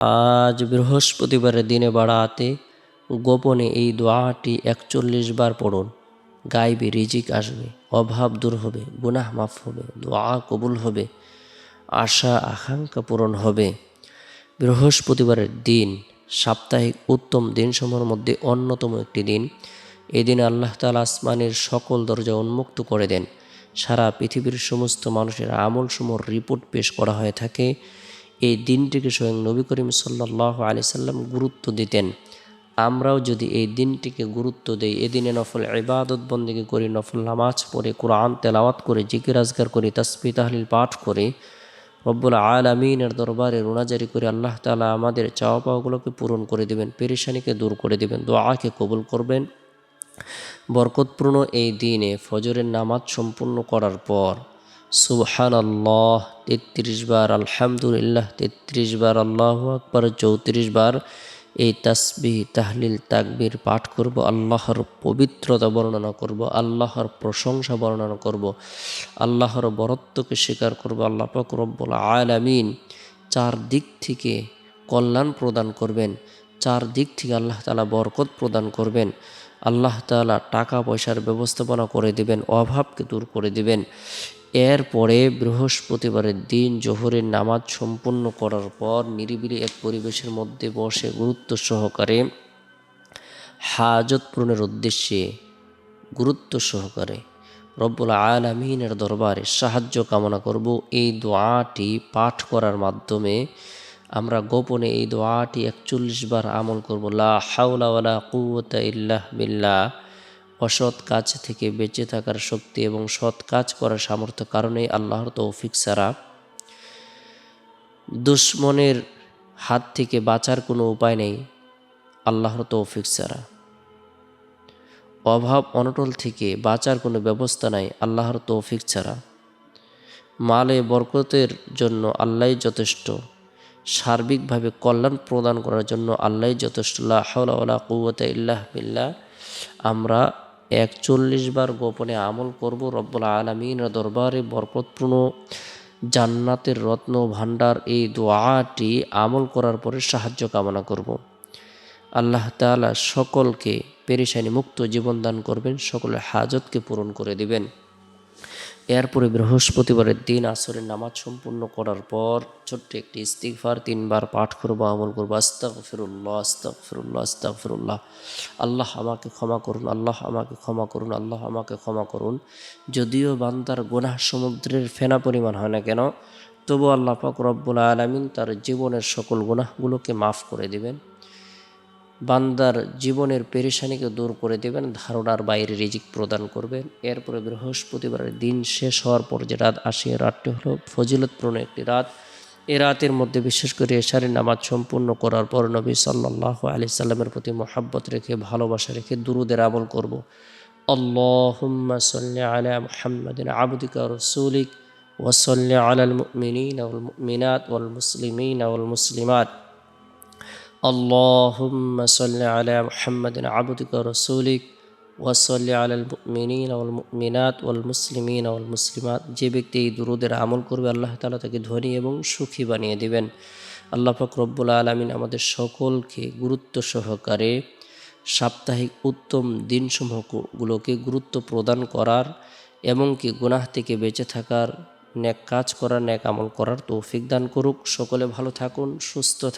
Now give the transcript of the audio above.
আজ বৃহস্পতিবারের দিনে বাড়াতে গোপনে এই দোয়াটি একচল্লিশ বার পড়ুন। গাইবে, রিজিক আসবে, অভাব দূর হবে, গুনাহ মাফ হবে, দোয়া কবুল হবে, আশা, আকাঙ্ক্ষা পূরণ হবে। বৃহস্পতিবারের দিন, সাপ্তাহিক উত্তম দিনসমূহের মধ্যে অন্যতম একটি দিন। এই দিনে আল্লাহ তালা আসমানের সকল দরজা উন্মুক্ত করে দেন। সারা পৃথিবীর সমস্ত মানুষের আমলসমূহ রিপোর্ট পেশ করা হয়ে থাকে। এই দিনটিকে স্বয়ং নবী করিম সাল্লাহ আলি সাল্লাম গুরুত্ব দিতেন। আমরাও যদি এই দিনটিকে গুরুত্ব দেই, এদিনে নফল ইবাদত বন্দিকে করি, নফল নামাজ পড়ে, কোরআন তেলাওয়াত করে, জিকির আজগার করি তাসবি তাহলিল পাঠ করে, রব্বুল আলমিনের দরবারে রোনাজারি করে, আল্লাহ তালা আমাদের চাওয়া পাওয়াগুলোকে পূরণ করে দেবেন, পেরেশানিকে দূর করে দেবেন, দোয়াকে কবুল করবেন। বরকতপূর্ণ এই দিনে ফজরের নামাজ সম্পূর্ণ করার পর সুবহান আল্লাহ তেত্রিশ বার আলহামদুলিল্লাহ, তেত্রিশ বার আল্লাহ আকবর, চৌত্রিশ বার এই তাসবিহ, তাহলিল, তাকবির পাঠ করব, আল্লাহর পবিত্রতা বর্ণনা করব, আল্লাহর প্রশংসা বর্ণনা করব, আল্লাহর বরত্বকে স্বীকার করব, আল্লাহ পাক আলামিন চার দিক থেকে কল্যাণ প্রদান করবেন চার দিক থেকে আল্লাহ তালা বরকত প্রদান করবেন, আল্লাহ তালা টাকা পয়সার ব্যবস্থাপনা করে দিবেন, অভাবকে দূর করে দিবেন। এরপরে বৃহস্পতিবারের দিন জোহরের নামাজ সম্পন্ন করার পর নিরিবিলি এক পরিবেশের মধ্যে বসে গুরুত্ব সহকারে হাজত পূরণের উদ্দেশ্যে গুরুত্ব সহকারে রব্বুল আলমিনের দরবারে সাহায্য কামনা করব। এই দোয়াটি পাঠ করার মাধ্যমে আমরা গোপনে এই দোয়াটি একচল্লিশ বার আমল করব। লা হাওলা ওয়ালা ইল্লাহ বিল্লাহ। অসৎ কাজ থেকে বেঁচে থাকার শক্তি এবং সৎ কাজ করার সামর্থ্য কারণেই আল্লাহর তৌফিক ছাড়া দুশ্মনের হাত থেকে বাঁচার কোনো উপায় নেই। আল্লাহর তৌফিক ছাড়া। অভাব অনটল থেকে বাঁচার কোনো ব্যবস্থা নাই, আল্লাহর তৌফিক ছাড়া। মালে বরকতের জন্য আল্লাহ যথেষ্ট। সার্বিকভাবে কল্যাণ প্রদান করার জন্য আল্লাহ যথেষ্ট। লাহলা কুয়াতে ইল্লাহ আমরা একচল্লিশ বার গোপনে আমল করব রব্বুল আলমিন। দরবারে বরকতপূর্ণ জান্নাতের রত্ন ভাণ্ডার এই দোয়াটি আমল করার পরে সাহায্য কামনা করব। আল্লাহ তালা সকলকে পেরেশানি মুক্ত জীবন দান করবেন, সকলের হাজতকে পূরণ করে দিবেন। এরপরে বৃহস্পতিবারের দিন আসরের নামাজ সম্পূর্ণ করার পর ছোট্ট একটি ইস্তিগফার তিনবার পাঠ করব, আমল করব। আস্তাক ফিরুল্লাহ আস্তাক ফিরুল্লাহ আস্তাক ফিরুল্লাহ আল্লাহ আমাকে ক্ষমা করুন, আল্লাহ আমাকে ক্ষমা করুন, আল্লাহ আমাকে ক্ষমা করুন। যদিও বান্দার গোনাহ সমুদ্রের ফেনা পরিমাণ হয় না কেন তবু আল্লাহ পাক রব্বুল আলমিন তার জীবনের সকল গুনাহগুলোকে মাফ করে দিবেন। বান্দার জীবনের পেরেশানিকে দূর করে দেবেন, ধারণার বাইরে রিজিক প্রদান করবেন। এরপরে বৃহস্পতিবারের দিন শেষ হওয়ার পর যে রাত আসে রাতটি হলো ফজিলতপূর্ণ একটি রাত। এ রাতের মধ্যে বিশেষ করে এশারের নামাজ সম্পূর্ণ করার পর নবী সাল্লাহ আলি সাল্লামের প্রতি মোহাব্বত রেখে, ভালোবাসা রেখে দুরুদের আমল করব। আল্লাহুম্মা সাল্লি রসুলিক ওয়াসাল্লি আলাল মুমিনাত ওয়াল মুসলিমিন মুসলিমাত। اللهم صل على محمد عبدك ورسولك ওয়াসল্লি আলাল মিনীন ওয়াল মিনাত ওয়াল মুসলিমিন ওয়াল মুসলিমাত যে ব্যক্তি এই দুরুদের আমল করবে আল্লাহ তালা তাকে ধনী এবং সুখী বানিয়ে দিবেন আল্লাহ পাক রব্বুল আলমিন আমাদের সকলকে গুরুত্ব সহকারে সাপ্তাহিক উত্তম দিনসমূহগুলোকে গুরুত্ব প্রদান করার এমনকি গুনাহ থেকে বেঁচে থাকার ন্যাক কাজ করার ন্যাক আমল করার তৌফিক দান করুক সকলে ভালো থাকুন সুস্থ থাকুন